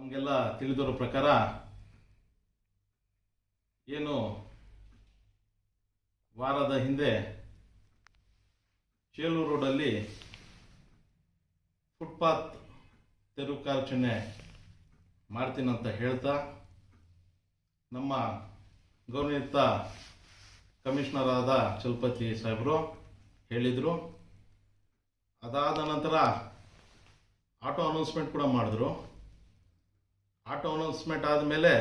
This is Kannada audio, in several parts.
ನಮಗೆಲ್ಲ ತಿಳಿದಿರೋ ಪ್ರಕಾರ ಏನು ವಾರದ ಹಿಂದೆ ಚೇಲೂರು ರೋಡಲ್ಲಿ ಫುಟ್ಪಾತ್ ತೆರವು ಕಾರ್ಯಾಚರಣೆ ಮಾಡ್ತೀನಂತ ಹೇಳ್ತಾ ನಮ್ಮ ಗೌರವಯುಕ್ತ ಕಮಿಷನರ್ ಆದ ಚಲಪತಿ ಸಾಹೇಬರು ಹೇಳಿದರು. ಅದಾದ ನಂತರ ಆಟೋ ಅನೌನ್ಸ್ಮೆಂಟ್ ಕೂಡ ಮಾಡಿದ್ರು. ಆಟೋ ಅನೌನ್ಸ್ಮೆಂಟ್ ಆದಮೇಲೆ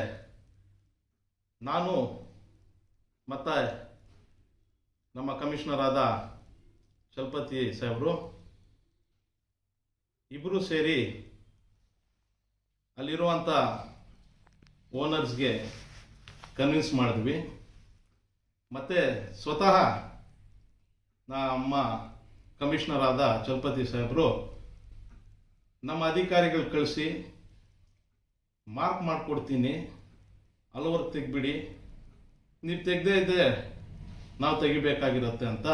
ನಾನು ಮತ್ತು ನಮ್ಮ ಕಮಿಷನರ್ ಆದ ಚಲಪತಿ ಸಾಹೇಬರು ಇಬ್ಬರು ಸೇರಿ ಅಲ್ಲಿರುವಂಥ ಓನರ್ಸ್ಗೆ ಕನ್ವಿನ್ಸ್ ಮಾಡಿದ್ವಿ. ಮತ್ತು ಸ್ವತಃ ನಮ್ಮ ಕಮಿಷನರ್ ಆದ ಚಲಪತಿ ಸಾಹೇಬರು ನಮ್ಮ ಅಧಿಕಾರಿಗಳು ಕಳಿಸಿ ಮಾರ್ಕ್ ಮಾಡಿಕೊಡ್ತೀನಿ. ಹಲವರು ತೆಗ್ಬಿಡಿ ನೀವು ತೆಗ್ದೇ ಇದೆ ನಾವು ತೆಗಿಬೇಕಾಗಿರುತ್ತೆ ಅಂತ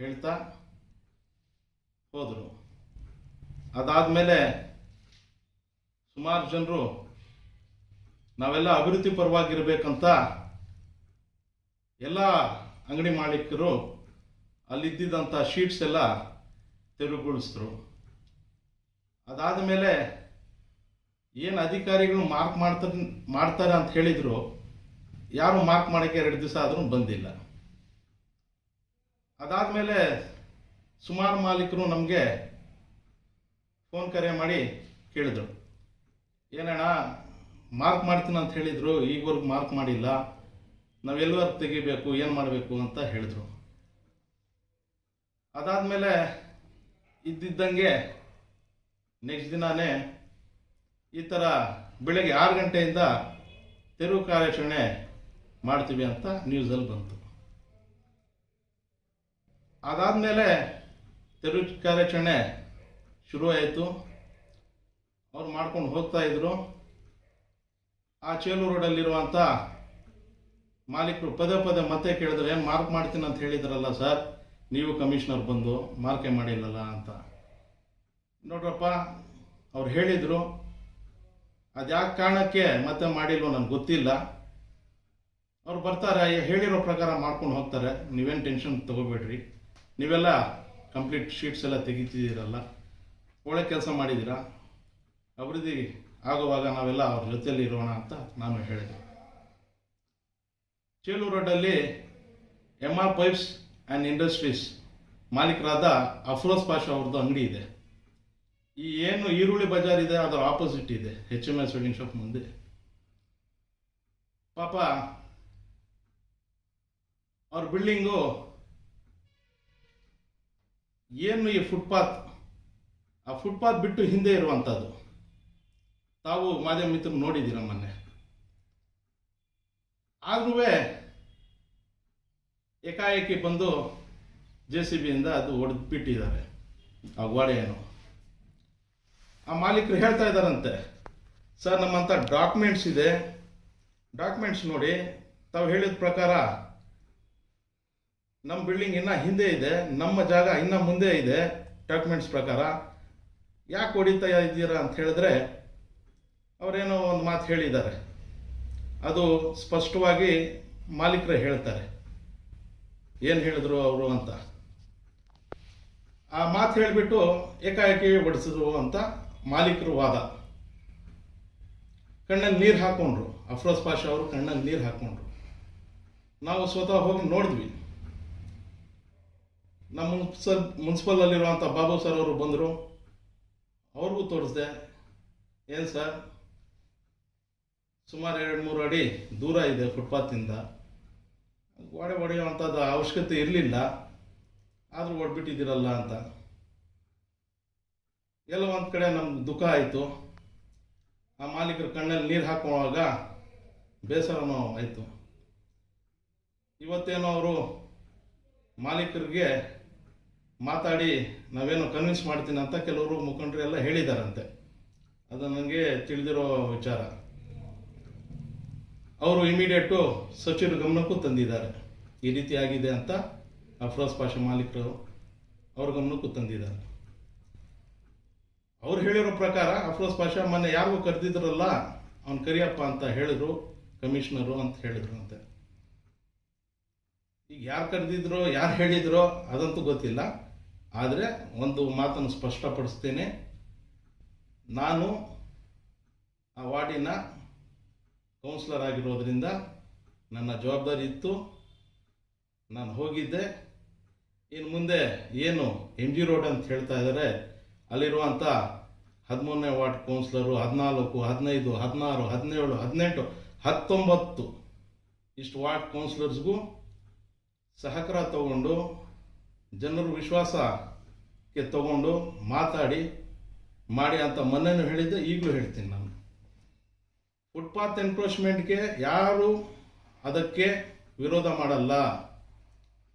ಹೇಳ್ತಾ ಹೋದರು. ಅದಾದಮೇಲೆ ಸುಮಾರು ಜನರು ನಾವೆಲ್ಲ ಅಭಿವೃದ್ಧಿ ಪರವಾಗಿರ್ಬೇಕಂತ ಎಲ್ಲ ಅಂಗಡಿ ಮಾಲೀಕರು ಅಲ್ಲಿದ್ದಂಥ ಶೀಟ್ಸ್ ಎಲ್ಲ ತೆರವುಗೊಳಿಸಿದ್ರು ಅದಾದ ಮೇಲೆ ಏನು ಅಧಿಕಾರಿಗಳು ಮಾರ್ಕ್ ಮಾಡ್ತಾರೆ ಮಾಡ್ತಾರೆ ಅಂತ ಹೇಳಿದ್ರು, ಯಾರು ಮಾರ್ಕ್ ಮಾಡೋಕ್ಕೆ ಎರಡು ದಿವಸ ಆದರೂ ಬಂದಿಲ್ಲ. ಅದಾದಮೇಲೆ ಸುಮಾರು ಮಾಲೀಕರು ನಮಗೆ ಫೋನ್ ಕರೆ ಮಾಡಿ ಕೇಳಿದ್ರು. ಏನಣ್ಣ, ಮಾರ್ಕ್ ಮಾಡ್ತೀನಿ ಅಂತ ಹೇಳಿದರು, ಈಗವರೆಗೂ ಮಾರ್ಕ್ ಮಾಡಿಲ್ಲ, ನಾವು ಎಲ್ಲಿವರೆಗೆ ತೆಗಿಬೇಕು, ಏನು ಮಾಡಬೇಕು ಅಂತ ಹೇಳಿದ್ರು. ಅದಾದಮೇಲೆ ಇದ್ದಿದ್ದಂಗೆ ನೆಕ್ಸ್ಟ್ ದಿನಾನೇ ಈ ಥರ ಬೆಳಗ್ಗೆ ಆರು ಗಂಟೆಯಿಂದ ತೆರವು ಕಾರ್ಯಾಚರಣೆ ಮಾಡ್ತೀವಿ ಅಂತ ನ್ಯೂಸಲ್ಲಿ ಬಂತು. ಅದಾದಮೇಲೆ ತೆರವು ಕಾರ್ಯಾಚರಣೆ ಶುರುವಾಯಿತು. ಅವ್ರು ಮಾಡ್ಕೊಂಡು ಹೋಗ್ತಾ ಇದ್ರು. ಆ ಚೇಲೂರು ರೋಡಲ್ಲಿರುವಂಥ ಮಾಲೀಕರು ಪದೇ ಪದೇ ಮತ್ತೆ ಕೇಳಿದ್ರೆ ಮಾರ್ಕ್ ಮಾಡ್ತೀನಿ ಅಂತ ಹೇಳಿದ್ರಲ್ಲ ಸರ್ ನೀವು ಕಮಿಷನರ್ ಬಂದು ಮಾರ್ಕೆ ಮಾಡಿಲ್ಲಲ್ಲ ಅಂತ. ನೋಡ್ರಪ್ಪ, ಅವ್ರು ಹೇಳಿದರು ಅದು ಕಾರಣಕ್ಕೆ ಮತ್ತೆ ಮಾಡಿಲ್ವೋ ನನಗೆ ಗೊತ್ತಿಲ್ಲ. ಅವ್ರು ಬರ್ತಾರೆ, ಹೇಳಿರೋ ಪ್ರಕಾರ ಮಾಡ್ಕೊಂಡು ಹೋಗ್ತಾರೆ. ನೀವೇನು ಟೆನ್ಷನ್ ತಗೋಬೇಡ್ರಿ. ನೀವೆಲ್ಲ ಕಂಪ್ಲೀಟ್ ಶೀಟ್ಸ್ ಎಲ್ಲ ತೆಗಿತಿದ್ದೀರಲ್ಲ, ಒಳ್ಳೆ ಕೆಲಸ ಮಾಡಿದ್ದೀರಾ? ಅಭಿವೃದ್ಧಿ ಆಗುವಾಗ ನಾವೆಲ್ಲ ಅವ್ರ ಜೊತೆಯಲ್ಲಿ ಇರೋಣ ಅಂತ ನಾನು ಹೇಳಿದೆ. ಚೇಲೂರು ರೋಡಲ್ಲಿ M R pipes and industries ಮಾಲೀಕರಾದ Afroz Pasha ಅವ್ರದ್ದು ಅಂಗಡಿ ಇದೆ. ಈ ಏನು ಈರುಳ್ಳಿ ಬಜಾರ್ ಇದೆ ಅದರ ಆಪೋಸಿಟ್ ಇದೆ. H M S wedding shop ಮುಂದೆ. ಪಾಪ, ಅವ್ರ ಬಿಲ್ಡಿಂಗು ಏನು ಈ ಫುಟ್ಪಾತ್ ಆ ಫುಟ್ಪಾತ್ ಬಿಟ್ಟು ಹಿಂದೆ ಇರುವಂಥದ್ದು ತಾವು ಮಾಧ್ಯಮ ಮಿತ್ರರು ನೋಡಿದ್ದೀರ ಮೊನ್ನೆ? ಆದ್ರೂ ಏಕಾಏಕಿ ಬಂದು ಜೆ ಸಿ ಬಿಯಿಂದ ಅದು ಹೊಡೆದು ಬಿಟ್ಟಿದ್ದಾರೆ. ಆ ಗೋಡೆಯನ್ನು ಆ ಮಾಲೀಕರು ಹೇಳ್ತಾ ಇದ್ದಾರಂತೆ, ಸರ್ ನಮ್ಮಂಥ ಡಾಕ್ಯುಮೆಂಟ್ಸ್ ಇದೆ. ಡಾಕ್ಯುಮೆಂಟ್ಸ್ ನೋಡಿ, ತಾವು ಹೇಳಿದ ಪ್ರಕಾರ ನಮ್ಮ ಬಿಲ್ಡಿಂಗ್ ಇನ್ನೂ ಹಿಂದೆ ಇದೆ, ನಮ್ಮ ಜಾಗ ಇನ್ನೂ ಮುಂದೆ ಇದೆ ಡಾಕ್ಯುಮೆಂಟ್ಸ್ ಪ್ರಕಾರ. ಯಾಕೆ ಹೊಡಿತಾ ಇದ್ದೀರಾ ಅಂತ ಹೇಳಿದ್ರೆ, ಅವರೇನೋ ಒಂದು ಮಾತು ಹೇಳಿದ್ದಾರೆ. ಅದು ಸ್ಪಷ್ಟವಾಗಿ ಮಾಲೀಕರೇ ಹೇಳ್ತಾರೆ. ಏನು ಹೇಳಿದ್ರು ಅವರು ಅಂತ? ಆ ಮಾತು ಹೇಳಿಬಿಟ್ಟು ಏಕಾಏಕಿ ಹೊಡಿಸಿದ್ರು ಅಂತ ಮಾಲೀಕರು ವಾದ. ಕಣ್ಣಲ್ಲಿ ನೀರು ಹಾಕೊಂಡ್ರು. ಅಫ್ರೋಸ್ ಪಾಷಾ ಅವರು ಕಣ್ಣಲ್ಲಿ ನೀರು ಹಾಕೊಂಡ್ರು. ನಾವು ಸ್ವತಃ ಹೋಗಿ ನೋಡಿದ್ವಿ. ನಮ್ಮ ಮುನ್ಸಿಪಲ್ ಮುನ್ಸಿಪಲಲ್ಲಿರುವಂಥ ಬಾಬು ಸರ್ ಅವರು ಬಂದರು. ಅವ್ರಿಗೂ ತೋರಿಸ್ದೆ, ಏನು ಸರ್? ಸುಮಾರು ಎರಡು ಮೂರು ಅಡಿ ದೂರ ಇದೆ ಫುಟ್ಪಾತಿಂದ. ಗೋಡೆ ಹೊಡೆಯುವಂಥದ್ದು ಅವಶ್ಯಕತೆ ಇರಲಿಲ್ಲ. ಆದರೂ ಹೊಡ್ಬಿಟ್ಟಿದ್ದೀರಲ್ಲ ಅಂತ. ಎಲ್ಲ ಒಂದು ಕಡೆ ನಮ್ಗೆ ದುಃಖ ಆಯಿತು. ಆ ಮಾಲೀಕರ ಕಣ್ಣಲ್ಲಿ ನೀರು ಹಾಕುವಾಗ ಬೇಸರನೂ ಆಯಿತು. ಇವತ್ತೇನೋ ಅವರು ಮಾಲೀಕರಿಗೆ ಮಾತಾಡಿ ನಾವೇನೋ ಕನ್ವಿನ್ಸ್ ಮಾಡ್ತೀನಿ ಅಂತ ಕೆಲವರು ಮುಖಂಡರು ಎಲ್ಲ ಹೇಳಿದಾರಂತೆ. ಅದು ನನಗೆ ತಿಳಿದಿರೋ ವಿಚಾರ. ಅವರು ಇಮಿಡಿಯೇಟು ಸಚಿವರ ಗಮನಕ್ಕೂ ತಂದಿದ್ದಾರೆ. ಈ ರೀತಿ ಆಗಿದೆ ಅಂತ ಅಫ್ರೋಸ್ ಪಾಷಾ ಮಾಲೀಕರು ಅವ್ರ ಗಮನಕ್ಕೂ ತಂದಿದ್ದಾರೆ. ಅವ್ರು ಹೇಳಿರೋ ಪ್ರಕಾರ ಅಫ್ರೋಸ್ ಪಾಷಾ ಮೊನ್ನೆ ಯಾರಿಗೂ ಕರೆದಿದ್ರಲ್ಲ, ಅವ್ನು ಕರಿಯಪ್ಪ ಅಂತ ಹೇಳಿದ್ರು, ಕಮಿಷನರು ಅಂತ ಹೇಳಿದ್ರು ಅಂತೆ. ಈಗ ಯಾರು ಕರೆದಿದ್ರು, ಯಾರು ಹೇಳಿದ್ರೋ, ಅದಂತೂ ಗೊತ್ತಿಲ್ಲ. ಆದರೆ ಒಂದು ಮಾತನ್ನು ಸ್ಪಷ್ಟಪಡಿಸ್ತೇನೆ. ನಾನು ಆ ವಾರ್ಡಿನ ಕೌನ್ಸಿಲರ್ ಆಗಿರೋದ್ರಿಂದ ನನ್ನ ಜವಾಬ್ದಾರಿ ಇತ್ತು. ನಾನು ಹೋಗಿದ್ದೆ. ಇನ್ನು ಮುಂದೆ ಏನು ಎಂ ಜಿ ರೋಡ್ ಅಂತ ಹೇಳ್ತಾ ಇದ್ದಾರೆ ಅಲ್ಲಿರುವಂಥ ಹದಿಮೂರನೇ ವಾರ್ಡ್ ಕೌನ್ಸಿಲರು ಹದಿನಾಲ್ಕು, ಹದಿನೈದು, ಹದಿನಾರು, ಹದಿನೇಳು, ಹದಿನೆಂಟು, ಹತ್ತೊಂಬತ್ತು ಇಷ್ಟು ವಾರ್ಡ್ ಕೌನ್ಸಿಲರ್ಸ್ಗೂ ಸಹಕಾರ ತಗೊಂಡು, ಜನರು ವಿಶ್ವಾಸಕ್ಕೆ ತಗೊಂಡು ಮಾತಾಡಿ, ಮಾಡಿ ಅಂತ ಮೊನ್ನೆನೂ ಹೇಳಿದ್ದೆ ಈಗಲೂ ಹೇಳ್ತೀನಿ ನಾನು. ಫುಟ್ಪಾತ್ ಎನ್ಕ್ರೋಚ್ಮೆಂಟ್ಗೆ ಯಾರು ಅದಕ್ಕೆ ವಿರೋಧ ಮಾಡಲ್ಲ.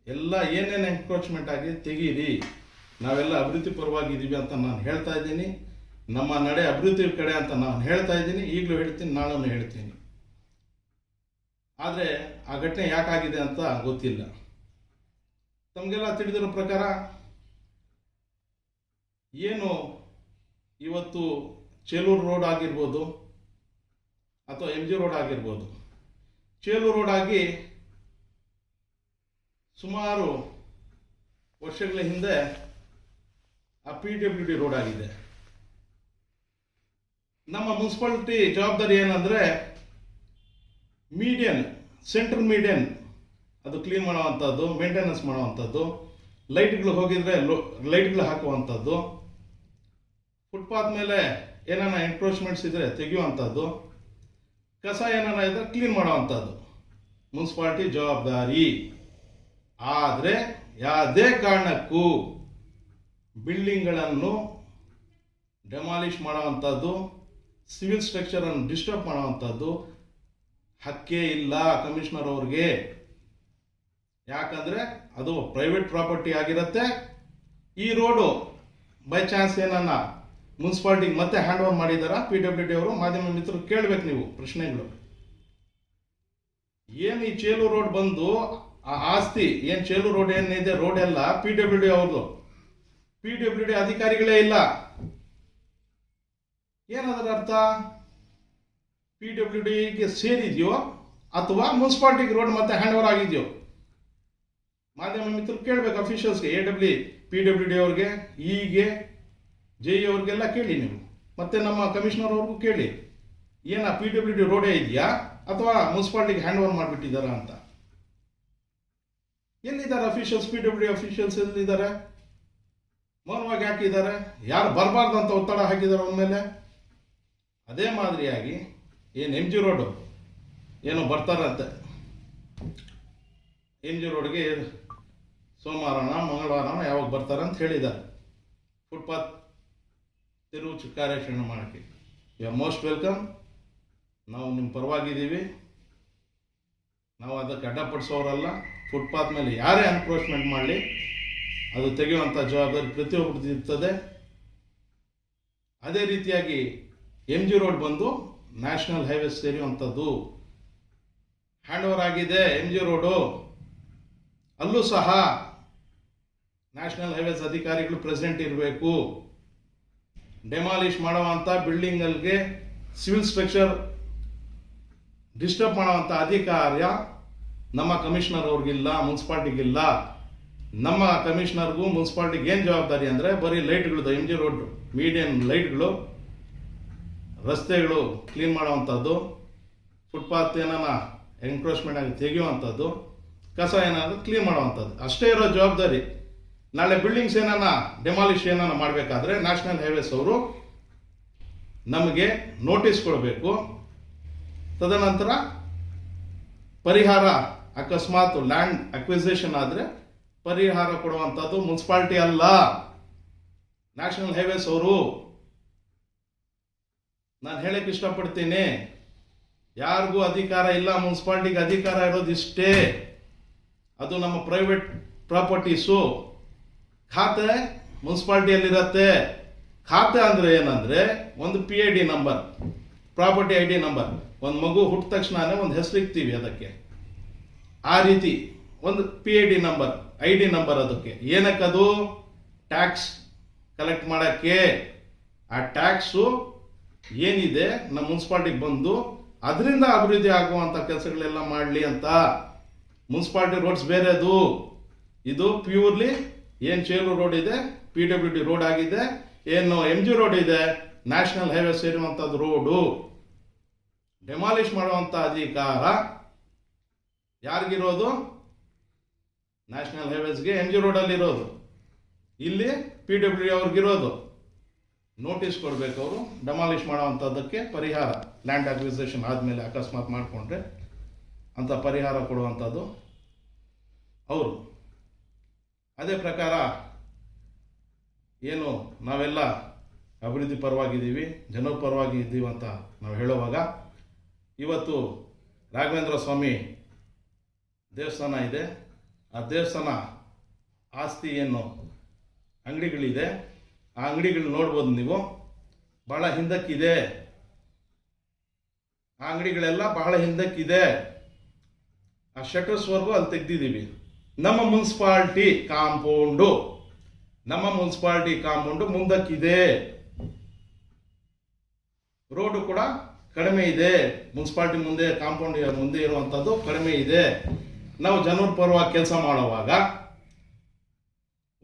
ಎಲ್ಲ ಏನೇನು ಎನ್ಕ್ರೋಚ್ಮೆಂಟ್ ಆಗಿ ತೆಗೀರಿ. ನಾವೆಲ್ಲ ಅಭಿವೃದ್ಧಿ ಪರವಾಗಿ ಇದ್ದೀವಿ ಅಂತ ನಾನು ಹೇಳ್ತಾ ಇದ್ದೀನಿ. ನಮ್ಮ ನಡೆ ಅಭಿವೃದ್ಧಿ ಕಡೆ ಅಂತ ನಾನು ಹೇಳ್ತಾ ಇದ್ದೀನಿ. ಈಗಲೂ ಹೇಳ್ತೀನಿ ನಾನು ಹೇಳ್ತೀನಿ. ಆದರೆ ಆ ಘಟನೆ ಯಾಕಾಗಿದೆ ಅಂತ ಗೊತ್ತಿಲ್ಲ. ತಮಗೆಲ್ಲ ತಿಳಿದಿರೋ ಪ್ರಕಾರ ಏನು ಇವತ್ತು ಚೇಲೂರು ರೋಡ್ ಆಗಿರ್ಬೋದು ಅಥವಾ ಎಂ ಜಿ ರೋಡ್ ಆಗಿರ್ಬೋದು. ಚೇಲೂರು ರೋಡ್ ಆಗಿ ಸುಮಾರು ವರ್ಷಗಳ ಹಿಂದೆ ಆ ಪಿ ಡಬ್ಲ್ಯೂ ಡಿ ರೋಡ್ ಆಗಿದೆ. ನಮ್ಮ ಮುನ್ಸಿಪಾಲಿಟಿ ಜವಾಬ್ದಾರಿ ಏನಂದರೆ ಮೀಡಿಯನ್ ಸೆಂಟ್ರಲ್ ಮೀಡಿಯನ್ ಅದು ಕ್ಲೀನ್ ಮಾಡುವಂಥದ್ದು ಮೇಂಟೆನೆನ್ಸ್ ಮಾಡುವಂಥದ್ದು ಲೈಟ್ಗಳು ಹೋಗಿದ್ರೆ ಲೈಟ್ಗಳು ಹಾಕುವಂಥದ್ದು ಫುಟ್ಪಾತ್ ಮೇಲೆ ಏನಾನ ಎನ್ಕ್ರೋಚ್ಮೆಂಟ್ಸ್ ಇದ್ದರೆ ತೆಗೆಯುವಂಥದ್ದು ಕಸ ಏನಾನ ಇದ್ರೆ ಕ್ಲೀನ್ ಮಾಡುವಂಥದ್ದು ಮುನ್ಸಿಪಾಲ್ಟಿ ಜವಾಬ್ದಾರಿ. ಆದರೆ ಯಾವುದೇ ಕಾರಣಕ್ಕೂ ಬಿಲ್ಡಿಂಗ್ಗಳನ್ನು ಡೆಮಾಲಿಷ್ ಮಾಡುವಂಥದ್ದು ಸಿವಿಲ್ ಸ್ಟ್ರಕ್ಚರನ್ನು ಡಿಸ್ಟರ್ಬ್ ಮಾಡುವಂಥದ್ದು ಹಕ್ಕೇ ಇಲ್ಲ ಕಮಿಷನರ್ ಅವ್ರಿಗೆ. ಯಾಕಂದ್ರೆ ಅದು ಪ್ರೈವೇಟ್ ಪ್ರಾಪರ್ಟಿ ಆಗಿರುತ್ತೆ. ಈ ರೋಡು ಬೈ ಚಾನ್ಸ್ ಏನನ್ನ ಮುನ್ಸಿಪಾಲ್ಟಿಗೆ ಮತ್ತೆ ಹ್ಯಾಂಡ್ ಓವರ್ ಮಾಡಿದಾರ? ಪಿ ಡಬ್ಲ್ಯೂ ಡಿ ಅವರು ಮಾಧ್ಯಮ ಮಿತ್ರರು ಕೇಳಬೇಕು ನೀವು ಪ್ರಶ್ನೆಗಳು. ಏನು ಈ ಚೇಲು ರೋಡ್ ಬಂದು ಆ ಆಸ್ತಿ, ಏನು ಚೇಲು ರೋಡ್ ಏನಿದೆ, ರೋಡ್ ಎಲ್ಲ ಪಿ ಡಬ್ಲ್ಯೂ ಡಿ ಅವ್ರದ್ದು. ಪಿ ಡಬ್ಲ್ಯೂ ಡಿ ಅಧಿಕಾರಿಗಳೇ ಇಲ್ಲ. ಏನದರ ಅರ್ಥ? ಪಿ ಡಬ್ಲ್ಯೂ ಡಿಗೆ ಸೇರಿದೆಯೋ ಅಥವಾ ಮುನ್ಸಿಪಾಲ್ಟಿಗೆ ರೋಡ್ ಮತ್ತೆ ಹ್ಯಾಂಡ್ ಓವರ್ ಆಗಿದೆಯೋ? ಮಾಧ್ಯಮ ಮಿತ್ರರು ಕೇಳಬೇಕು ಅಫಿಷಿಯಲ್ಸ್ಗೆ A W P W D ಅವ್ರಿಗೆ ಇಗೆ ಜೆ ಇ ಅವ್ರಿಗೆಲ್ಲ ಕೇಳಿ ನೀವು. ಮತ್ತೆ ನಮ್ಮ ಕಮಿಷನರ್ ಅವ್ರಿಗೂ ಕೇಳಿ. ಏನ ಪಿ ಡಬ್ಲ್ಯೂ ಡಿ ರೋಡೇ ಇದೆಯಾ ಅಥವಾ ಮುನ್ಸಿಪಾಲ್ಟಿಗೆ ಹ್ಯಾಂಡ್ ಓವರ್ ಮಾಡಿಬಿಟ್ಟಿದ್ದಾರಾ ಅಂತ. ಎಲ್ಲಿದ್ದಾರೆ officials P W D officials ಎಲ್ಲಿದ್ದಾರೆ? ಮೌನವಾಗಿ ಹಾಕಿದ್ದಾರೆ. ಯಾರು ಬರಬಾರ್ದು ಅಂತ ಒತ್ತಡ ಹಾಕಿದ್ದಾರೆ ಅವನ ಅದೇ ಮಾದರಿಯಾಗಿ ಏನು ಎಂ ಜಿ ರೋಡು ಏನೋ ಬರ್ತಾರಂತೆ. ಎಂ ಜಿ ರೋಡ್ಗೆ ಸೋಮವಾರನ, ಮಂಗಳವಾರನ ಯಾವಾಗ ಬರ್ತಾರೆ ಅಂತ ಹೇಳಿದ್ದಾರೆ. ಫುಟ್ಪಾತ್ ತಿರುವು ಕಾರ್ಯಾಚರಣೆ ಮಾಡೋಕ್ಕೆ. ಯು ಆರ್ ಮೋಸ್ಟ್ ವೆಲ್ಕಮ್ ನಾವು ನಿಮ್ಮ ಪರವಾಗಿದ್ದೀವಿ. ನಾವು ಅದಕ್ಕೆ ಅಡ್ಡಪಡಿಸೋರಲ್ಲ ಫುಟ್ಪಾತ್ ಮೇಲೆ ಯಾರೇ ಎನ್ಕ್ರೋಚ್ಮೆಂಟ್ ಮಾಡಲಿ ಅದು ತೆಗೆಯುವಂಥ ಜವಾಬ್ದಾರಿ ಪ್ರತಿಯೊಬ್ಬರದ್ದು ಇರ್ತದೆ. ಅದೇ ರೀತಿಯಾಗಿ ಎಂ ಜಿ ರೋಡ್ ಬಂದು ನ್ಯಾಷನಲ್ ಹೈವೇ ಸೇರಿಯುವಂಥದ್ದು ಹ್ಯಾಂಡ್ ಓವರ್ ಆಗಿದೆ ಎಂ ಜಿ ರೋಡು ಅಲ್ಲೂ ಸಹ ನ್ಯಾಷನಲ್ ಹೈವೇಸ್ ಅಧಿಕಾರಿಗಳು ಪ್ರೆಸೆಂಟ್ ಇರಬೇಕು. ಡೆಮಾಲಿಷ್ ಮಾಡುವಂಥ ಬಿಲ್ಡಿಂಗಲ್ಗೆ ಸಿವಿಲ್ ಸ್ಟ್ರಕ್ಚರ್ ಡಿಸ್ಟರ್ಬ್ ಮಾಡುವಂಥ ಅಧಿಕಾರ ನಮ್ಮ ಕಮಿಷನರ್ ಅವ್ರಿಗಿಲ್ಲ ಮುನ್ಸಿಪಾಲ್ಟಿಗಿಲ್ಲ ನಮ್ಮ ಕಮಿಷನರ್ಗೂ ಮುನ್ಸಿಪಾಲ್ಟಿಗೆ ಏನು ಜವಾಬ್ದಾರಿ ಅಂದರೆ ಬರೀ ಲೈಟ್ಗಳು ಎಂ ಜಿ ರೋಡ್ ಮೀಡಿಯನ್ ಲೈಟ್ಗಳು, ರಸ್ತೆಗಳು ಕ್ಲೀನ್ ಮಾಡುವಂಥದ್ದು ಫುಟ್ಪಾತ್ ಏನಾನ ಎನ್ಕ್ರೋಚ್ಮೆಂಟ್ ಆಗಿ ತೆಗೆಯುವಂಥದ್ದು, ಕಸ ಏನಾದರೂ ಕ್ಲೀನ್ ಮಾಡೋವಂಥದ್ದು. ಅಷ್ಟೇ ಇರೋ ಜವಾಬ್ದಾರಿ. ನಾಳೆ ಬಿಲ್ಡಿಂಗ್ಸ್ ಏನಾನ ಡೆಮಾಲಿಷ್ ಏನಾನ ಮಾಡಬೇಕಾದ್ರೆ ನ್ಯಾಷನಲ್ ಹೈವೇಸ್ ಅವರು ನಮಗೆ ನೋಟಿಸ್ ಕೊಡಬೇಕು. ತದನಂತರ ಪರಿಹಾರ, ಅಕಸ್ಮಾತ್ ಲ್ಯಾಂಡ್ ಅಕ್ವಿಸೇಷನ್ ಆದರೆ ಪರಿಹಾರ ಕೊಡುವಂಥದ್ದು ಮುನ್ಸಿಪಾಲ್ಟಿ ಅಲ್ಲ. ನ್ಯಾಷನಲ್ ಹೈವೇಸ್ ಅವರು, ನಾನು ಹೇಳಕ್ಕೆ ಇಷ್ಟಪಡ್ತೀನಿ. ಯಾರಿಗೂ ಅಧಿಕಾರ ಇಲ್ಲ, ಮುನ್ಸಿಪಾಲ್ಟಿಗೆ ಅಧಿಕಾರ ಇರೋದು ಇಷ್ಟೇ. ಅದು ನಮ್ಮ ಪ್ರೈವೇಟ್ ಪ್ರಾಪರ್ಟೀಸು ಖಾತೆ ಮುನ್ಸಿಪಾಲ್ಟಿಯಲ್ಲಿರತ್ತೆ. ಖಾತೆ ಅಂದರೆ ಏನಂದರೆ, ಒಂದು P I D number property I D number ಒಂದು ಮಗು ಹುಟ್ಟಿದ ತಕ್ಷಣನೇ ಒಂದು ಹೆಸರು ಇಕ್ತೀವಿ ಅದಕ್ಕೆ. ಆ ರೀತಿ. ಒಂದು P I D number I D number ಅದಕ್ಕೆ. ಏನಕ್ಕದು ಟ್ಯಾಕ್ಸ್ ಕಲೆಕ್ಟ್ ಮಾಡೋಕ್ಕೆ. ಆ ಟ್ಯಾಕ್ಸು ಏನಿದೆ, ನಮ್ಮ ಮುನ್ಸಿಪಾಲ್ಟಿಗೆ ಬಂದು, ಅದರಿಂದ ಅಭಿವೃದ್ಧಿ ಆಗುವಂಥ ಕೆಲಸಗಳೆಲ್ಲ ಮಾಡಲಿ ಅಂತ. ಮುನ್ಸಿಪಾಲ್ಟಿ ರೋಡ್ಸ್ ಬೇರೆದು ಇದು ಪ್ಯೂರ್ಲಿ ಏನು ಚೇಲು ರೋಡ್ ಇದೆ ಪಿ ಡಬ್ಲ್ಯೂ ಡಿ ರೋಡ್ ಆಗಿದೆ, ಏನು ಎಂ ಜಿ ರೋಡ್ ಇದೆ ನ್ಯಾಷನಲ್ ಹೈವೇ ಸೇರುವಂಥದ್ದು ರೋಡು ಡೆಮಾಲಿಷ್ ಮಾಡುವಂಥ ಅಧಿಕಾರ ಯಾರಿಗಿರೋದು? ನ್ಯಾಷನಲ್ ಹೈವೇಸ್ಗೆ ಎನ್ ಜಿ ರೋಡಲ್ಲಿ ಇರೋದು. ಇಲ್ಲಿ ಪಿ ಡಬ್ಲ್ಯೂ ಅವ್ರಿಗಿರೋದು. ನೋಟಿಸ್ ಕೊಡಬೇಕು ಅವರು ಡೆಮಾಲಿಷ್ ಮಾಡುವಂಥದ್ದಕ್ಕೆ ಪರಿಹಾರ ಲ್ಯಾಂಡ್ ಅಕ್ವಿಸೇಷನ್ ಆದಮೇಲೆ ಅಕಸ್ಮಾತ್ ಮಾಡಿಕೊಂಡ್ರೆ ಅಂತ ಪರಿಹಾರ ಕೊಡುವಂಥದ್ದು ಅವರು. ಅದೇ ಪ್ರಕಾರ ಏನು ನಾವೆಲ್ಲ ಅಭಿವೃದ್ಧಿ ಪರವಾಗಿದ್ದೀವಿ, ಜನರ ಪರವಾಗಿ ಇದ್ದೀವಿ ಅಂತ ನಾವು ಹೇಳುವಾಗ ಇವತ್ತು ರಾಘವೇಂದ್ರ ಸ್ವಾಮಿ ದೇವಸ್ಥಾನ ಇದೆ. ಆ ದೇವಸ್ಥಾನ ಆಸ್ತಿ ಏನು ಅಂಗಡಿಗಳಿದೆ. ಆ ಅಂಗಡಿಗಳು ನೋಡ್ಬೋದು ನೀವು. ಬಹಳ ಹಿಂದಕ್ಕಿದೆ. ಆ ಅಂಗಡಿಗಳೆಲ್ಲ ಬಹಳ ಹಿಂದಕ್ಕಿದೆ. ಆ ಶಟರ್ಸ್ವರೆಗೂ ಅಲ್ಲಿ ತೆಗ್ದಿದ್ದೀವಿ. ನಮ್ಮ ಮುನ್ಸಿಪಾಲ್ಟಿ ಕಾಂಪೌಂಡು. ನಮ್ಮ ಮುನ್ಸಿಪಾಲ್ಟಿ ಕಾಂಪೌಂಡು ಮುಂದಕ್ಕಿದೆ. ರೋಡು ಕೂಡ ಕಡಿಮೆ ಇದೆ. ಮುನ್ಸಿಪಾಲ್ಟಿ ಮುಂದೆ ಕಾಂಪೌಂಡ್ ಮುಂದೆ ಇರುವಂಥದ್ದು ಕಡಿಮೆ ಇದೆ. ನಾವು ಜನರ ಪರವಾಗಿ ಕೆಲಸ ಮಾಡುವಾಗ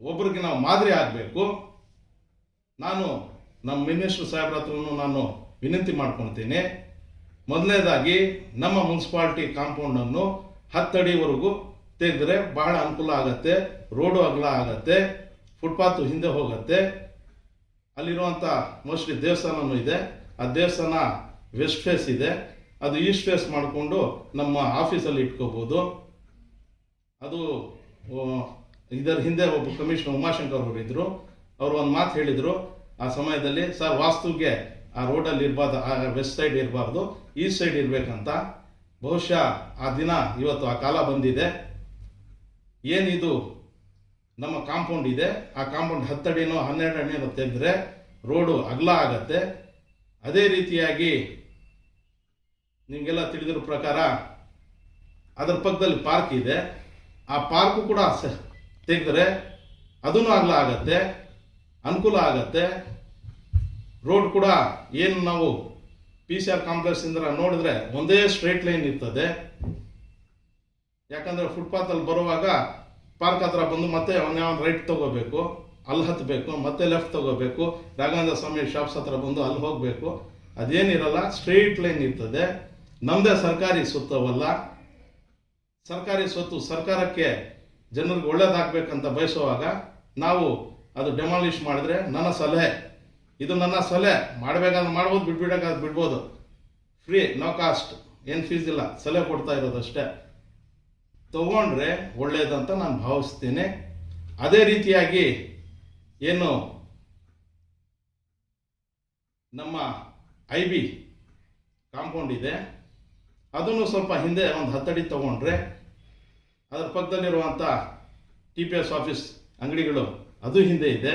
ಒಬ್ರಿಗೆ ನಾವು ಮಾದರಿ ಆಗಬೇಕು. ನಾನು ನಮ್ಮ ಮಿನಿಸ್ಟರ್ ಸಾಹೇಬ್ರ ನಾನು ವಿನಂತಿ ಮಾಡ್ಕೊಳ್ತೀನಿ. ಮೊದಲನೇದಾಗಿ ನಮ್ಮ ಮುನ್ಸಿಪಾಲ್ಟಿ ಕಾಂಪೌಂಡನ್ನು ಹತ್ತಡಿವರೆಗೂ ತೆಗೆದ್ರೆ ಬಹಳ ಅನುಕೂಲ ಆಗತ್ತೆ ರೋಡು ಅಗಲ ಆಗತ್ತೆ ಫುಟ್ಪಾತ್ ಹಿಂದೆ ಹೋಗುತ್ತೆ. ಅಲ್ಲಿರುವಂಥ ಮೋಸ್ಟ್ಲಿ ದೇವಸ್ಥಾನವೂ ಇದೆ. ಆ ದೇವಸ್ಥಾನ ವೆಸ್ಟ್ ಫೇಸ್ ಇದೆ. ಅದು ಈಸ್ಟ್ ಫೇಸ್ ಮಾಡಿಕೊಂಡು ನಮ್ಮ ಆಫೀಸಲ್ಲಿ ಇಟ್ಕೋಬೋದು. ಅದು ಇದರ ಹಿಂದೆ ಒಬ್ಬ ಕಮಿಷನರ್ ಉಮಾಶಂಕರ್ ಅವರು ಇದ್ದರು ಅವರು ಒಂದು ಮಾತು ಹೇಳಿದರು. ಆ ಸಮಯದಲ್ಲಿ, ಸರ್, ವಾಸ್ತುಗೆ ಆ ರೋಡಲ್ಲಿ ಇರಬಾರ್ದು, ಆ ವೆಸ್ಟ್ ಸೈಡ್ ಇರಬಾರ್ದು, ಈಸ್ಟ್ ಸೈಡ್ ಇರಬೇಕಂತ. ಬಹುಶಃ ಆ ದಿನ, ಇವತ್ತು ಆ ಕಾಲ ಬಂದಿದೆ. ಏನಿದು? ನಮ್ಮ ಕಾಂಪೌಂಡ್ ಇದೆ. ಆ ಕಾಂಪೌಂಡ್ ಹತ್ತಡಿನೋ ಹನ್ನೆರಡು ಅಡಿನೋ ತೆಗೆದ್ರೆ ರೋಡು ಅಗಲ ಆಗತ್ತೆ. ಅದೇ ರೀತಿಯಾಗಿ, ನಿಮಗೆಲ್ಲ ತಿಳಿದಿರೋ ಪ್ರಕಾರ, ಅದರ ಪಕ್ಕದಲ್ಲಿ ಪಾರ್ಕ್ ಇದೆ. ಆ ಪಾರ್ಕು ಕೂಡ ತೆಗೆದ್ರೆ ಅದೂ ಅಗಲ ಆಗತ್ತೆ, ಅನುಕೂಲ ಆಗತ್ತೆ. ರೋಡ್ ಕೂಡ ಏನು ನಾವು ಪಿ ಸಿ ಆರ್ ಕಾಂಪ್ಲೆಕ್ಸ್ ಇಂದ ನೋಡಿದ್ರೆ ಒಂದೇ ಸ್ಟ್ರೈಟ್ ಲೈನ್ ಇರ್ತದೆ. ಯಾಕಂದ್ರೆ ಫುಟ್ಪಾತ್ ಅಲ್ಲಿ ಬರುವಾಗ ಪಾರ್ಕ್ ಹತ್ರ ಬಂದು ಮತ್ತೆ ಅವನ ರೈಟ್ ತಗೋಬೇಕು, ಅಲ್ಲಿ ಹತ್ತಬೇಕು ಮತ್ತೆ ಲೆಫ್ಟ್ ತಗೋಬೇಕು, ರಾಘವೇಂದ್ರ ಸ್ವಾಮಿ ಶಾಪ್ಸ್ ಹತ್ರ ಬಂದು ಅಲ್ಲಿ ಹೋಗಬೇಕು. ಅದೇನಿರಲ್ಲ, ಸ್ಟ್ರೈಟ್ ಲೈನ್ ಇರ್ತದೆ. ನಮ್ಮದೇ ಸರ್ಕಾರಿ ಸ್ವತ್ತವಲ್ಲ ಸರ್ಕಾರಿ ಸ್ವತ್ತು ಸರ್ಕಾರಕ್ಕೆ ಜನರಿಗೆ ಒಳ್ಳೇದಾಗಬೇಕಂತ ಬಯಸುವಾಗ ನಾವು ಅದು ಡೆಮಾಲಿಷ್ ಮಾಡಿದ್ರೆ ನನ್ನ ಸಲಹೆ. ಇದು ನನ್ನ ಸಲಹೆ. ಮಾಡಬೇಕಾದ್ರೆ ಮಾಡ್ಬೋದು ಬಿಡ್ಬಿಡೋಕ್ಕಾದ್ರೆ ಬಿಡ್ಬೋದು. ಫ್ರೀ ನೋ ಕಾಸ್ಟ್ ಏನು ಫೀಸ್ ಇಲ್ಲ. ಸಲಹೆ ಕೊಡ್ತಾ ಇರೋದಷ್ಟೇ ತಗೊಂಡ್ರೆ ಒಳ್ಳೆಯದಂತ ನಾನು ಭಾವಿಸ್ತೀನಿ. ಅದೇ ರೀತಿಯಾಗಿ ಏನು ನಮ್ಮ ಐ ಬಿ ಕಾಂಪೌಂಡ್ ಇದೆ. ಅದನ್ನು ಸ್ವಲ್ಪ ಹಿಂದೆ ಒಂದು ಹತ್ತಡಿ ತಗೊಂಡ್ರೆ ಅದರ ಪಕ್ಕದಲ್ಲಿರುವಂಥ ಟಿ ಪಿ ಎಸ್ ಆಫೀಸ್ ಅಂಗಡಿಗಳು ಅದು ಹಿಂದೆ ಇದೆ.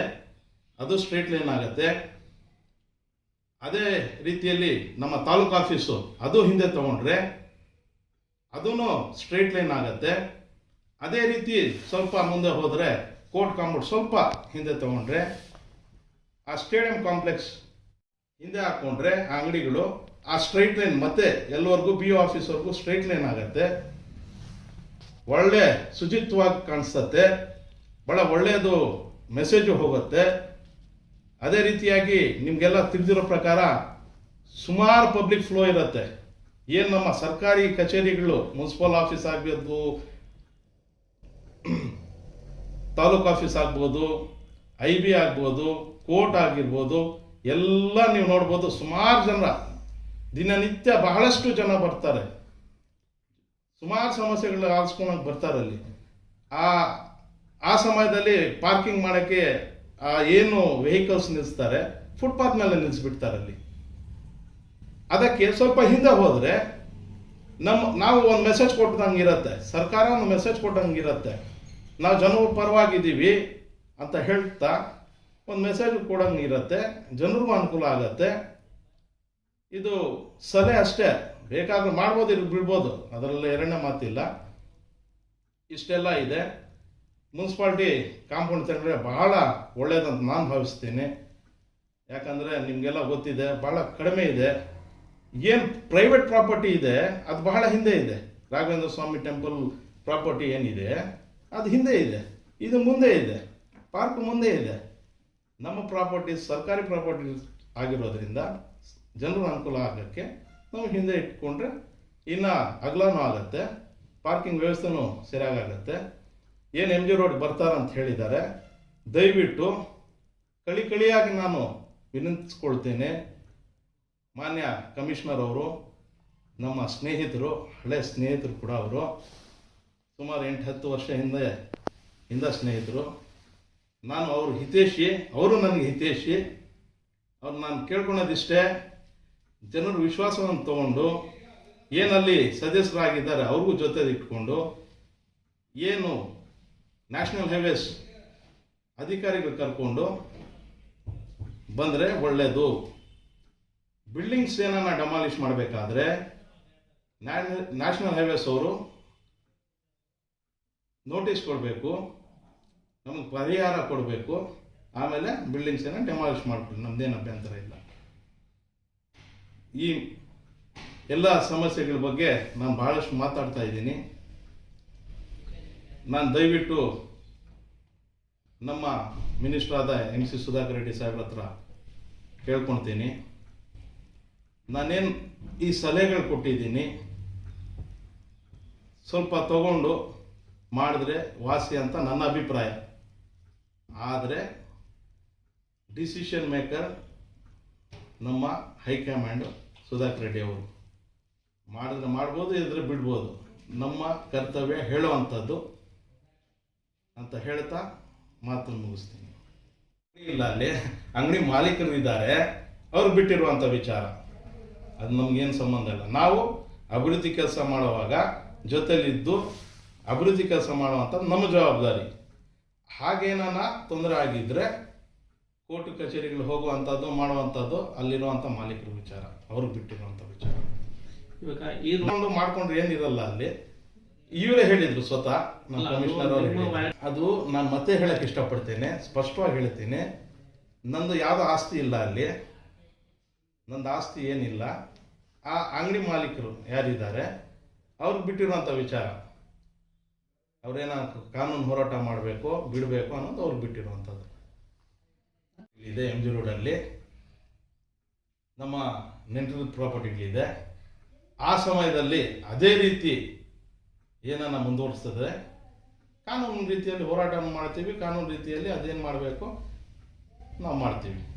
ಅದು ಸ್ಟ್ರೇಟ್ ಲೈನ್ ಆಗುತ್ತೆ. ಅದೇ ರೀತಿಯಲ್ಲಿ ನಮ್ಮ ತಾಲೂಕು ಆಫೀಸು ಅದು ಹಿಂದೆ ತಗೊಂಡ್ರೆ ಅದೂ ಸ್ಟ್ರೇಟ್ ಲೈನ್ ಆಗುತ್ತೆ. ಅದೇ ರೀತಿ ಸ್ವಲ್ಪ ಮುಂದೆ ಹೋದರೆ ಕೋರ್ಟ್ ಕಾಂಪೌಂಡ್ ಸ್ವಲ್ಪ ಹಿಂದೆ ತಗೊಂಡ್ರೆ ಆ ಸ್ಟೇಡಿಯಂ ಕಾಂಪ್ಲೆಕ್ಸ್ ಹಿಂದೆ ಹಾಕ್ಕೊಂಡ್ರೆ ಆ ಅಂಗಡಿಗಳು ಆ ಸ್ಟ್ರೈಟ್ ಲೈನ್ ಮತ್ತೆ ಎಲ್ಲವರೆಗೂ ಬಿ ಆಫೀಸ್ವರೆಗೂ ಸ್ಟ್ರೈಟ್ ಲೈನ್ ಆಗುತ್ತೆ. ಒಳ್ಳೆ ಶುಚಿತ್ವವಾಗಿ ಕಾಣಿಸುತ್ತೆ ಭಾಳ ಒಳ್ಳೆಯದು ಮೆಸೇಜು ಹೋಗುತ್ತೆ. ಅದೇ ರೀತಿಯಾಗಿ ನಿಮಗೆಲ್ಲ ತಿಳಿದಿರೋ ಪ್ರಕಾರ ಸುಮಾರು ಪಬ್ಲಿಕ್ ಫ್ಲೋ ಇರುತ್ತೆ. ಏನು ನಮ್ಮ ಸರ್ಕಾರಿ ಕಚೇರಿಗಳು ಮುನ್ಸಿಪಲ್ ಆಫೀಸ್ ಆಗಬೇಕು ತಾಲೂಕು ಆಫೀಸ್ ಆಗ್ಬೋದು ಐ ಬಿ ಆಗ್ಬೋದು ಕೋರ್ಟ್ ಆಗಿರ್ಬೋದು, ಎಲ್ಲ ನೀವು ನೋಡ್ಬೋದು ಸುಮಾರು ಜನ ದಿನನಿತ್ಯ ಬಹಳಷ್ಟು ಜನ ಬರ್ತಾರೆ. ಸುಮಾರು ಸಮಸ್ಯೆಗಳು ಆಲಿಸ್ಕೊಳಕ್ಕೆ ಬರ್ತಾರೆ ಅಲ್ಲಿ. ಆ ಆ ಸಮಯದಲ್ಲಿ ಪಾರ್ಕಿಂಗ್ ಮಾಡೋಕ್ಕೆ, ಆ, ಏನು ವೆಹಿಕಲ್ಸ್ ನಿಲ್ಲಿಸ್ತಾರೆ ಫುಟ್ಪಾತ್ ಮೇಲೆ ನಿಲ್ಲಿಸ್ಬಿಡ್ತಾರೆ ಅಲ್ಲಿ. ಅದಕ್ಕೆ ಸ್ವಲ್ಪ ಹಿಂದೆ ಹೋದರೆ ನಮ್ಮ, ನಾವು ಒಂದು ಮೆಸೇಜ್ ಕೊಟ್ಟಂಗೆ ಇರುತ್ತೆ. ಸರ್ಕಾರ ಒಂದು ಮೆಸೇಜ್ ಕೊಟ್ಟಂಗೆ ಇರುತ್ತೆ. ನಾವು ಜನರು ಪರವಾಗಿದ್ದೀವಿ ಅಂತ ಹೇಳ್ತಾ ಒಂದು ಮೆಸೇಜ್ ಕೊಡಂಗೆ ಇರುತ್ತೆ. ಜನರಿಗೂ ಅನುಕೂಲ ಆಗತ್ತೆ. ಇದು ಸಲಹೆ ಅಷ್ಟೇ. ಬೇಕಾದ್ರೆ ಮಾಡ್ಬೋದು ಇಲ್ಲಿ ಬಿಡ್ಬೋದು. ಅದರಲ್ಲಿ ಎರಡನೇ ಮಾತಿಲ್ಲ. ಇಷ್ಟೆಲ್ಲ ಇದೆ. ಮುನ್ಸಿಪಾಲ್ಟಿ ಕಾಂಪೌಂಡ್ ತೆಗೆದ್ರೆ ಬಹಳ ಒಳ್ಳೇದಂತ ನಾನು ಭಾವಿಸ್ತೀನಿ. ಯಾಕಂದರೆ ನಿಮಗೆಲ್ಲ ಗೊತ್ತಿದೆ ಭಾಳ ಕಡಿಮೆ ಇದೆ. ಏನು ಪ್ರೈವೇಟ್ ಪ್ರಾಪರ್ಟಿ ಇದೆ, ಅದು ಬಹಳ ಹಿಂದೆ ಇದೆ. ರಾಘವೇಂದ್ರ ಸ್ವಾಮಿ ಟೆಂಪಲ್ ಪ್ರಾಪರ್ಟಿ ಏನಿದೆ, ಅದು ಹಿಂದೆ ಇದೆ. ಇದು ಮುಂದೆ ಇದೆ. ಪಾರ್ಕ್ ಮುಂದೆ ಇದೆ. ನಮ್ಮ ಪ್ರಾಪರ್ಟಿ ಸರ್ಕಾರಿ ಪ್ರಾಪರ್ಟಿ ಆಗಿರೋದ್ರಿಂದ ಜನರ ಅನುಕೂಲ ಆಗೋಕ್ಕೆ ನಾವು ಹಿಂದೆ ಇಟ್ಕೊಂಡ್ರೆ ಇನ್ನು ಅಗಲನೂ ಆಗುತ್ತೆ ಪಾರ್ಕಿಂಗ್ ವ್ಯವಸ್ಥೆನೂ ಸರಿಯಾಗತ್ತೆ ಏನು ಎಂ ಜಿ ರೋಡ್ ಬರ್ತಾರಂತ ಹೇಳಿದ್ದಾರೆ, ದಯವಿಟ್ಟು ಕಳಿ ಕಳಿಯಾಗಿ ನಾನು ವಿನಂತಿಸ್ಕೊಳ್ತೇನೆ. ಮಾನ್ಯ ಕಮಿಷನರ್ ಅವರು, ನಮ್ಮ ಸ್ನೇಹಿತರು, ಹಳೆ ಸ್ನೇಹಿತರು ಕೂಡ ಅವರು, ಸುಮಾರು ಎಂಟು ಹತ್ತು ವರ್ಷ ಹಿಂದೆ ಹಿಂದೆ ಸ್ನೇಹಿತರು, ನಾನು ಅವರು ಹಿತೇಶಿ ಅವರು ನನಗೆ ಹಿತೇಶಿ ಅವ್ರು ನಾನು ಕೇಳ್ಕೊಳೋದಿಷ್ಟೇ. ಜನರ ವಿಶ್ವಾಸವನ್ನು ತಗೊಂಡು ಏನಲ್ಲಿ ಸದಸ್ಯರಾಗಿದ್ದಾರೆ, ಅವ್ರಿಗೂ ಜೊತೆ ಇಟ್ಕೊಂಡು ಏನು ನ್ಯಾಷನಲ್ ಹೈವೇಸ್ ಅಧಿಕಾರಿಗಳು ಕರ್ಕೊಂಡು ಬಂದರೆ ಒಳ್ಳೆಯದು ಬಿಲ್ಡಿಂಗ್ಸ್ ಏನನ್ನ ಡಮಾಲಿಷ್ ಮಾಡಬೇಕಾದ್ರೆ ನ್ಯಾಷನಲ್ ಹೈವೇಸ್ ಅವರು ನೋಟಿಸ್ ಕೊಡಬೇಕು, ನಮಗೆ ಪರಿಹಾರ ಕೊಡಬೇಕು, ಆಮೇಲೆ ಬಿಲ್ಡಿಂಗ್ಸ್ ಏನೋ ಡೆಮಾಲಿಷ್ ಮಾಡ್ಬಿಡಿ ನಮ್ದೇನು ಅಭ್ಯಂತರ ಇಲ್ಲ. ಈ ಎಲ್ಲ ಸಮಸ್ಯೆಗಳ ಬಗ್ಗೆ ನಾನು ಬಹಳಷ್ಟು ಮಾತಾಡ್ತಾ ಇದ್ದೀನಿ. ನಾನು ದಯವಿಟ್ಟು ನಮ್ಮ ಮಿನಿಸ್ಟರ್ ಆದ ಎಂ ಸಿ ಸುಧಾಕರ್ ರೆಡ್ಡಿ ಸಾಹೇಬ್ರ ಹತ್ರ ಕೇಳ್ಕೊಳ್ತೀನಿ. ನಾನೇನು ಈ ಸಲಹೆಗಳು ಕೊಟ್ಟಿದ್ದೀನಿ, ಸ್ವಲ್ಪ ತಗೊಂಡು ಮಾಡಿದ್ರೆ ವಾಸಿ ಅಂತ ನನ್ನ ಅಭಿಪ್ರಾಯ. ಆದರೆ ಡಿಸಿಷನ್ ಮೇಕರ್ ನಮ್ಮ ಹೈಕಮಾಂಡ್ ಸುಧಾಕರ್ ರೆಡ್ಡಿ ಅವರು. ಮಾಡಿದ್ರೆ ಮಾಡ್ಬೋದು ಇದ್ರೆ ಬಿಡ್ಬೋದು. ನಮ್ಮ ಕರ್ತವ್ಯ ಹೇಳುವಂಥದ್ದು ಅಂತ ಹೇಳ್ತಾ ಮಾತನ್ನು ಮುಗಿಸ್ತೀನಿ. ಇಲ್ಲ ಅಲ್ಲಿ ಅಂಗಡಿ ಮಾಲೀಕರು ಇದ್ದಾರೆ, ಅವ್ರು ಬಿಟ್ಟಿರುವಂಥ ವಿಚಾರ. ಅದು ನಮಗೇನು ಸಂಬಂಧ ಇಲ್ಲ. ನಾವು ಅಭಿವೃದ್ಧಿ ಕೆಲಸ ಮಾಡುವಾಗ ಜೊತೆಲಿದ್ದು ಅಭಿವೃದ್ಧಿ ಕೆಲಸ ಮಾಡುವಂಥದ್ದು ನಮ್ಮ ಜವಾಬ್ದಾರಿ. ಹಾಗೇನಾನ ತೊಂದರೆ ಆಗಿದ್ದರೆ ಕೋರ್ಟ್ ಕಚೇರಿಗಳು ಹೋಗುವಂಥದ್ದು ಮಾಡುವಂಥದ್ದು ಅಲ್ಲಿರುವಂಥ ಮಾಲೀಕರ ವಿಚಾರ ಅವ್ರಿಗೆ ಬಿಟ್ಟಿರುವಂಥ ವಿಚಾರ. ಇವಾಗ ಈ ಮಾಡ್ಕೊಂಡ್ರೆ ಏನಿರಲ್ಲ ಅಲ್ಲಿ? ಇವರೇ ಹೇಳಿದ್ರು ಸ್ವತಃ ನಮ್ಮ ಕಮಿಷನರ್ ಅವರು ಅದು ನಾನು ಮತ್ತೆ ಹೇಳಕ್ ಇಷ್ಟಪಡ್ತೇನೆ ಸ್ಪಷ್ಟವಾಗಿ ಹೇಳ್ತೀನಿ. ನಂದು ಯಾವುದೋ ಆಸ್ತಿ ಇಲ್ಲ ಅಲ್ಲಿ. ನಂದು ಆಸ್ತಿ ಏನಿಲ್ಲ. ಆ ಅಂಗಡಿ ಮಾಲೀಕರು ಯಾರಿದ್ದಾರೆ ಅವ್ರಿಗೆ ಬಿಟ್ಟಿರುವಂಥ ವಿಚಾರ. ಅವ್ರೇನ ಕಾನೂನು ಹೋರಾಟ ಮಾಡಬೇಕು ಬಿಡಬೇಕು ಅನ್ನೋದು ಅವ್ರಿಗೆ ಬಿಟ್ಟಿರುವಂಥದ್ದು ಇದೆ ಎಂ ಜಿ ರೋಡಲ್ಲಿ ನಮ್ಮ ನೆಂಟದ ಪ್ರಾಪರ್ಟಿಗಳಿದೆ ಆ ಸಮಯದಲ್ಲಿ ಅದೇ ರೀತಿ ಏನನ್ನ ಮುಂದುವರಿಸ್ತದೆ ಕಾನೂನು ರೀತಿಯಲ್ಲಿ ಹೋರಾಟ ಮಾಡ್ತೀವಿ, ಕಾನೂನು ರೀತಿಯಲ್ಲಿ ಅದೇನು ಮಾಡಬೇಕು, ನಾವು ಮಾಡ್ತೀವಿ.